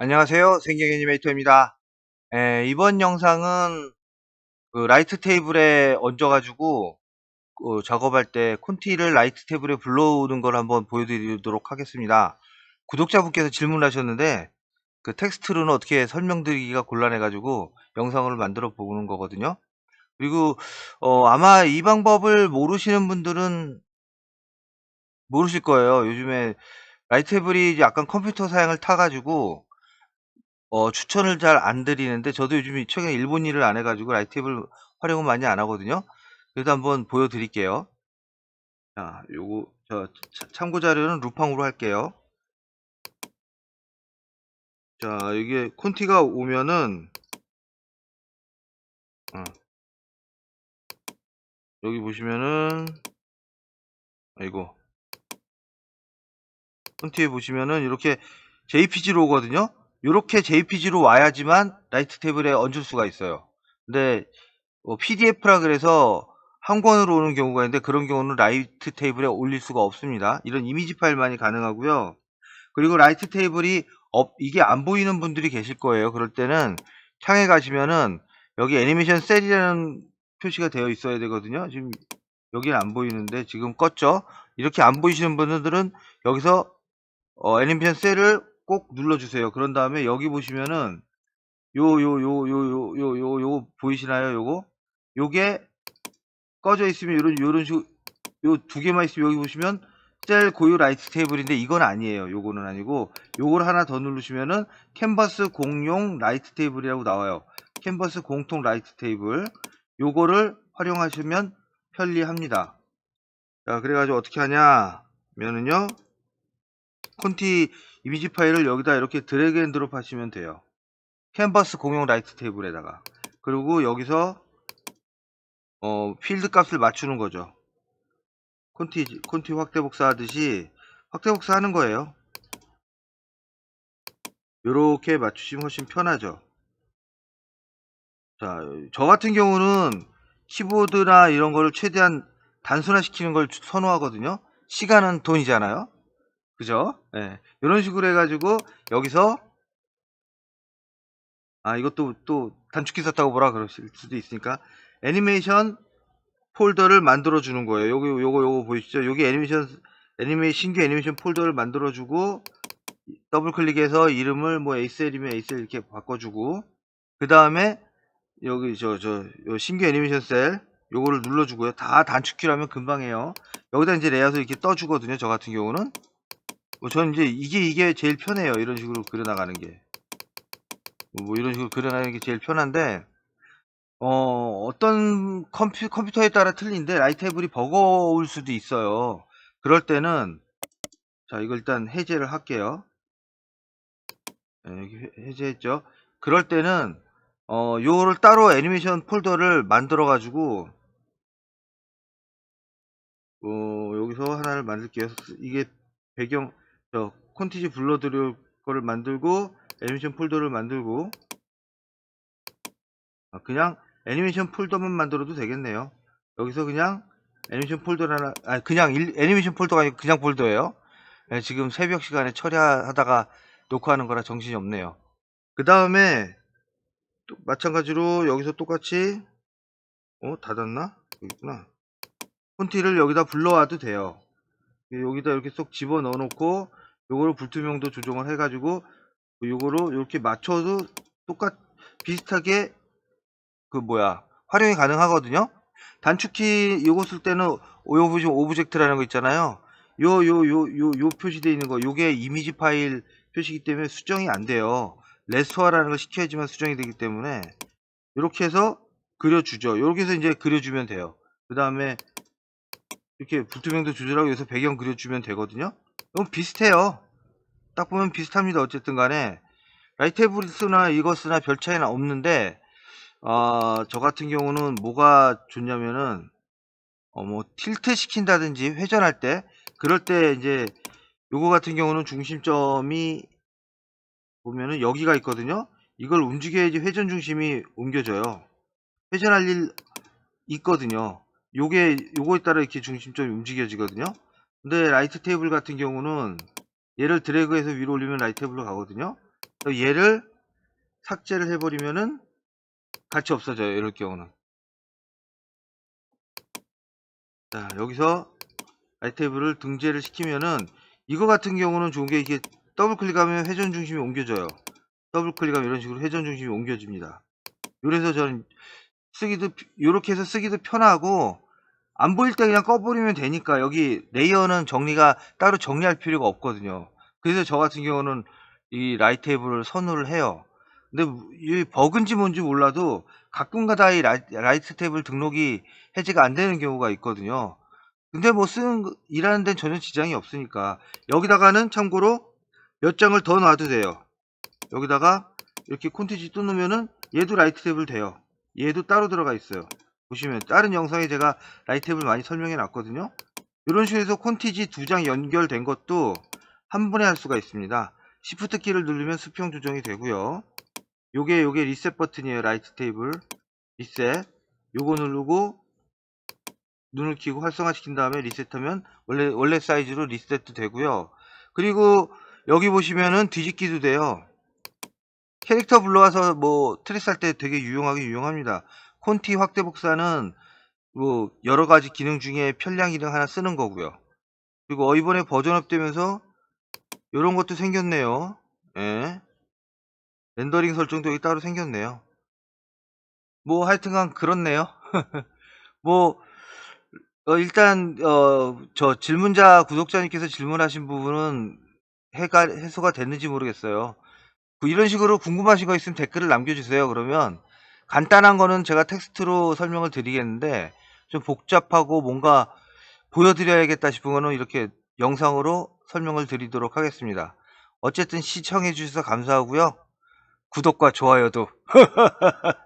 안녕하세요. 생경 애니메이터입니다. 에, 이번 영상은 그 라이트 테이블에 얹어 가지고 그 작업할 때 콘티를 라이트 테이블에 불러오는 걸 한번 보여드리도록 하겠습니다. 구독자분께서 질문하셨는데 그 텍스트로는 어떻게 설명드리기가 곤란해 가지고 영상을 만들어 보는 거거든요. 그리고 어, 아마 이 방법을 모르시는 분들은 모르실 거예요. 요즘에 라이트 테이블이 약간 컴퓨터 사양을 타 가지고 어 추천을 잘 안 드리는데 저도 요즘 최근에 일본 일을 안 해 가지고 라이트탭을 활용은 많이 안 하거든요. 그래도 한번 보여 드릴게요. 자, 요거 저 참고 자료는 루팡으로 할게요. 자, 이게 콘티가 오면은 어. 여기 보시면은 아이고 콘티에 보시면은 이렇게 JPG로 오거든요. 이렇게 JPG로 와야지만 라이트 테이블에 얹을 수가 있어요. 근데 뭐 PDF라 그래서 한 권으로 오는 경우가 있는데 그런 경우는 라이트 테이블에 올릴 수가 없습니다. 이런 이미지 파일만이 가능하고요. 그리고 라이트 테이블이 업, 이게 안 보이는 분들이 계실 거예요. 그럴 때는 창에 가시면은 여기 애니메이션 셀이라는 표시가 되어 있어야 되거든요. 지금 여기는 안 보이는데 지금 껐죠. 이렇게 안 보이시는 분들은 여기서 어, 애니메이션 셀을 꼭 눌러주세요. 그런 다음에 여기 보시면은 요 요 요 요 요 요 요 요 보이시나요? 요거 요게 꺼져 있으면 요런 요런 식요 두 개만 있으면 여기 보시면 셀 고유 라이트 테이블인데 이건 아니에요. 요거는 아니고 요걸 하나 더 누르시면은 캔버스 공용 라이트 테이블이라고 나와요. 캔버스 공통 라이트 테이블 요거를 활용하시면 편리합니다. 자 그래가지고 어떻게 하냐 면은요 콘티 이미지 파일을 여기다 이렇게 드래그 앤 드롭 하시면 돼요. 캔버스 공용 라이트 테이블에다가 그리고 여기서 어, 필드 값을 맞추는 거죠. 콘티 콘티 확대 복사 하듯이 확대 복사 하는 거예요. 이렇게 맞추시면 훨씬 편하죠. 자, 저 같은 경우는 키보드나 이런 거를 최대한 단순화 시키는 걸 선호하거든요. 시간은 돈이잖아요. 그죠? 예. 이런 식으로 해가지고 여기서 아 이것도 또 단축키 썼다고 뭐라 그러실 수도 있으니까 애니메이션 폴더를 만들어 주는 거예요. 요거 요거 요거 보이시죠? 여기 애니메이션 애니메 신규 애니메이션 폴더를 만들어 주고 더블 클릭해서 이름을 뭐 ACL이면 ACL 이렇게 바꿔주고 그 다음에 여기 저 저 신규 애니메이션 셀 요거를 눌러주고요. 다 단축키라면 금방 해요. 여기다 이제 레이아웃을 이렇게 떠주거든요. 저 같은 경우는 뭐 저는 이제 이게 이게 제일 편해요. 이런 식으로 그려나가는 게. 뭐 이런 식으로 그려나가는 게 제일 편한데 어, 어떤 컴퓨, 컴퓨터에 따라 틀린데 라이 테이블이 버거울 수도 있어요. 그럴 때는 자 이걸 일단 해제를 할게요. 네, 여기 해제했죠. 그럴 때는 어, 요거를 따로 애니메이션 폴더를 만들어 가지고 어, 여기서 하나를 만들게요. 이게 배경 저 콘티지 불러드릴 거를 만들고 애니메이션 폴더를 만들고 아, 그냥 애니메이션 폴더만 만들어도 되겠네요. 여기서 그냥 애니메이션 폴더나 아 그냥 일, 애니메이션 폴더가 아니고 그냥 폴더예요. 네, 지금 새벽 시간에 처리하다가 녹화하는 거라 정신이 없네요. 그 다음에 마찬가지로 여기서 똑같이 어 닫았나? 여기 있구나. 콘티를 여기다 불러와도 돼요. 여기다 이렇게 쏙 집어 넣어 놓고 요거를 불투명도 조정을 해가지고 요거로 이렇게 맞춰도 똑같 비슷하게 그 뭐야 활용이 가능하거든요. 단축키 요거 쓸 때는 오브제 오브젝트라는 거 있잖아요. 요 요 요 요 요 표시되어 있는 거 요게 이미지 파일 표시기 때문에 수정이 안 돼요. 레스토어라는 걸 시켜야지만 수정이 되기 때문에 이렇게 해서 그려주죠. 이렇게 해서 이제 그려주면 돼요. 그 다음에 이렇게 불투명도 조절하고 여기서 배경 그려주면 되거든요. 너무 비슷해요. 딱 보면 비슷합니다. 어쨌든 간에 라이테블스나 이것이나 별 차이는 없는데 어, 저 같은 경우는 뭐가 좋냐면은 어, 뭐 틸트 시킨다든지 회전할 때 그럴 때 이제 요거 같은 경우는 중심점이 보면은 여기가 있거든요. 이걸 움직여야지 회전 중심이 옮겨져요. 회전할 일 있거든요. 요게 요거에 따라 이렇게 중심점이 움직여지거든요. 근데 라이트 테이블 같은 경우는 얘를 드래그해서 위로 올리면 라이트 테이블로 가거든요. 얘를 삭제를 해버리면은 같이 없어져요. 이럴 경우는. 자, 여기서 아이테이블을 등재를 시키면은 이거 같은 경우는 좋은 게 이게 더블 클릭하면 회전 중심이 옮겨져요. 더블 클릭하면 이런 식으로 회전 중심이 옮겨집니다. 그래서 저는 쓰기도 이렇게 해서 쓰기도 편하고 안 보일 때 그냥 꺼버리면 되니까 여기 레이어는 정리가 따로 정리할 필요가 없거든요. 그래서 저 같은 경우는 이 라이트 테이블을 선호를 해요. 근데 이 버그인지 뭔지 몰라도 가끔가다 이 라이, 라이트 테이블 등록이 해제가 안 되는 경우가 있거든요. 근데 뭐 쓰는 거- 일하는 데는 전혀 지장이 없으니까 여기다가는 참고로 몇 장을 더 놔도 돼요. 여기다가 이렇게 콘티지 또 넣으면은 얘도 라이트 탭을 돼요. 얘도 따로 들어가 있어요. 보시면 다른 영상에 제가 라이트 탭을 많이 설명해 놨거든요. 이런 식으로 해서 콘티지 두 장 연결된 것도 한 번에 할 수가 있습니다. 시프트 키를 누르면 수평 조정이 되고요. 요게 요게 리셋 버튼이에요. 라이트 테이블 리셋. 요거 누르고 눈을 키고 활성화 시킨 다음에 리셋하면 원래 원래 사이즈로 리셋도 되고요. 그리고 여기 보시면은 뒤집기도 돼요. 캐릭터 불러와서 뭐 트레스 할 때 되게 유용하게 유용합니다. 콘티 확대 복사는 뭐 여러 가지 기능 중에 편량 기능 하나 쓰는 거고요. 그리고 어, 이번에 버전업 되면서 이런 것도 생겼네요. 예. 렌더링 설정도 따로 생겼네요. 뭐 하여튼간 그렇네요. 뭐 어, 일단 어, 저 질문자 구독자님께서 질문하신 부분은 해가 해소가 됐는지 모르겠어요. 그 이런 식으로 궁금하신 거 있으면 댓글을 남겨주세요. 그러면 간단한 거는 제가 텍스트로 설명을 드리겠는데 좀 복잡하고 뭔가 보여드려야겠다 싶은 거는 이렇게 영상으로 설명을 드리도록 하겠습니다. 어쨌든 시청해 주셔서 감사하고요. 구독과 좋아요도